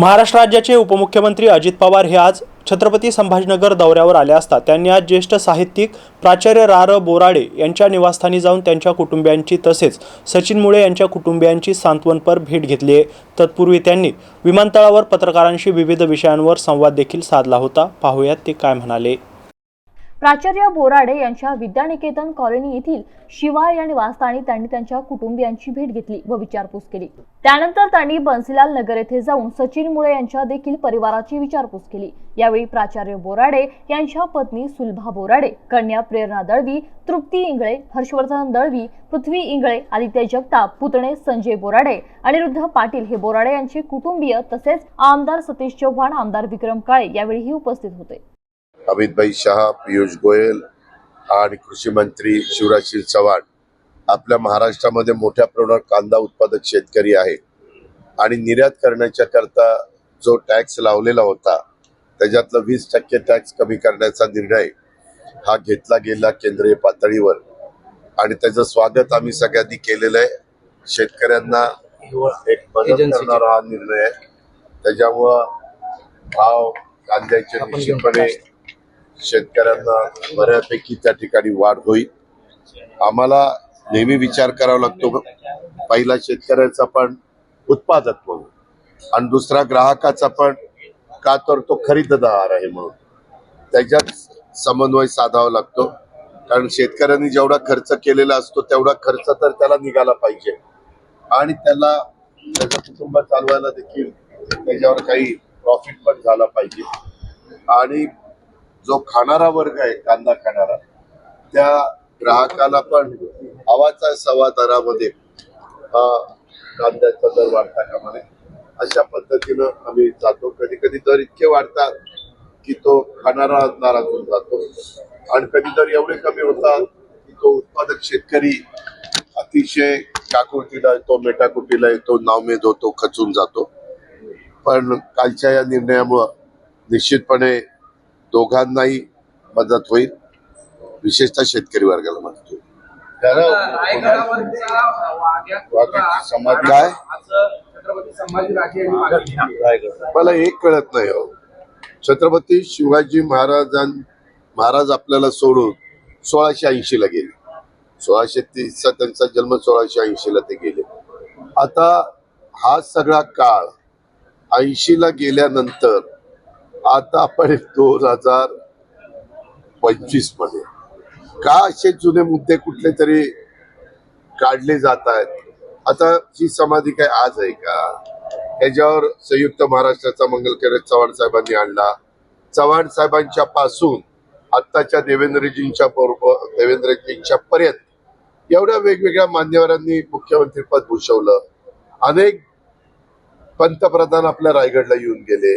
महाराष्ट्र राज्याचे उपमुख्यमंत्री अजित पवार हे आज छत्रपती संभाजीनगर दौऱ्यावर आले असता. त्यांनी आज ज्येष्ठ साहित्यिक प्राचार्य रार बोराडे यांच्या निवासस्थानी जाऊन त्यांच्या कुटुंबियांची तसेच सचिन मुळे यांच्या कुटुंबियांची सांत्वनपर भेट घेतली आहे. तत्पूर्वी त्यांनी विमानतळावर पत्रकारांशी विविध विषयांवर संवाद देखील साधला होता. पाहूयात ते काय म्हणाले. प्राचार्य बोराडे यांच्या विद्यानिकेतन कॉलनी येथील शिवाय या निवासस्थानी त्यांनी त्यांच्या कुटुंबियांची भेट घेतली व विचारपूस केली. त्यानंतर त्यांनी बन्सीलाल नगर येथे जाऊन सचिन मुळे यांच्या देखील परिवाराची विचारपूस केली. यावेळी प्राचार्य बोराडे यांच्या पत्नी सुलभा बोराडे कन्या प्रेरणा दळवी तृप्ती इंगळे हर्षवर्धन दळवी पृथ्वी इंगळे आदित्य जगताप पुतणे संजय बोराडे अनिरुद्ध पाटील हे बोराडे यांचे कुटुंबीय तसेच आमदार सतीश चव्हाण आमदार विक्रम काळे यावेळीही उपस्थित होते. अमितभाई शहा पियुष गोयल आणि कृषी मंत्री शिवराजसिंह चव्हाण. आपल्या महाराष्ट्रामध्ये मोठ्या प्रमाणावर कांदा उत्पादक शेतकरी आहे. आणि निर्यात करण्याच्या करता जो टॅक्स लावलेला होता त्याच्यातलं वीस टक्के टॅक्स कमी करण्याचा निर्णय हा घेतला गेला केंद्रीय पातळीवर. आणि त्याचं स्वागत आम्ही सगळ्यांनी केलेलं आहे. शेतकऱ्यांना एक मदत करणारा हा निर्णय आहे. त्याच्यामुळं भाव कांद्याचे निश्चितपणे शेतकऱ्यांना बऱ्यापैकी त्या ठिकाणी वाढ होईल. आम्हाला नेहमी विचार करावा लागतो पहिला शेतकऱ्याचा पण उत्पादक म्हणून. आणि दुसरा ग्राहकाचा पण का तर तो खरीददार आहे म्हणून. त्याच्यात समन्वय साधावा लागतो. कारण शेतकऱ्यांनी जेवढा खर्च केलेला असतो तेवढा खर्च तर त्याला निघाला पाहिजे. आणि त्याला त्याचं कुटुंब चालवायला देखील त्याच्यावर काही प्रॉफिट पण झाला पाहिजे. आणि जो खाणारा वर्ग आहे कांदा खाणारा त्या ग्राहकाला पण हवाचा सव्वा दरामध्ये हा कांद्याचा दर वाढता कामा नये अशा पद्धतीनं आम्ही जातो. कधी कधी दर इतके वाढतात की तो खाणारा नाराज होऊन जातो. आणि कधी दर एवढे कमी होतात की तो उत्पादक शेतकरी अतिशय काकुळतीला येतो मेटाकुटीला येतो नावमेद होतो खचून जातो. पण कालच्या या निर्णयामुळं निश्चितपणे दोघांनाही मदत होईल. विशेषतः शेतकरी वर्गाला मदत होईल. रायगडावरचा समाज काय? मला एक कळत नाही हो. छत्रपती शिवाजी महाराजां महाराज आपल्याला सोडून सोळाशे ऐंशी ला गेले. सोळाशे तीसचा त्यांचा जन्म सोळाशे ऐंशी ला ते गेले. आता हा सगळा काळ ऐंशी ला गेल्यानंतर आता आपण दोन हजार पंचवीसमध्ये का असे जुने मुद्दे कुठले तरी काढले जात आहेत? आता ही समाधी काय आज आहे का? याच्यावर संयुक्त महाराष्ट्राचा मंगलकर चव्हाण साहेबांनी आणला. चव्हाण साहेबांच्या पासून आत्ताच्या देवेंद्रजींच्या बरोबर देवेंद्रजींच्या पर्यंत एवढ्या वेगवेगळ्या मान्यवरांनी मुख्यमंत्रीपद भूषवलं. अनेक पंतप्रधान आपल्या रायगडला येऊन गेले.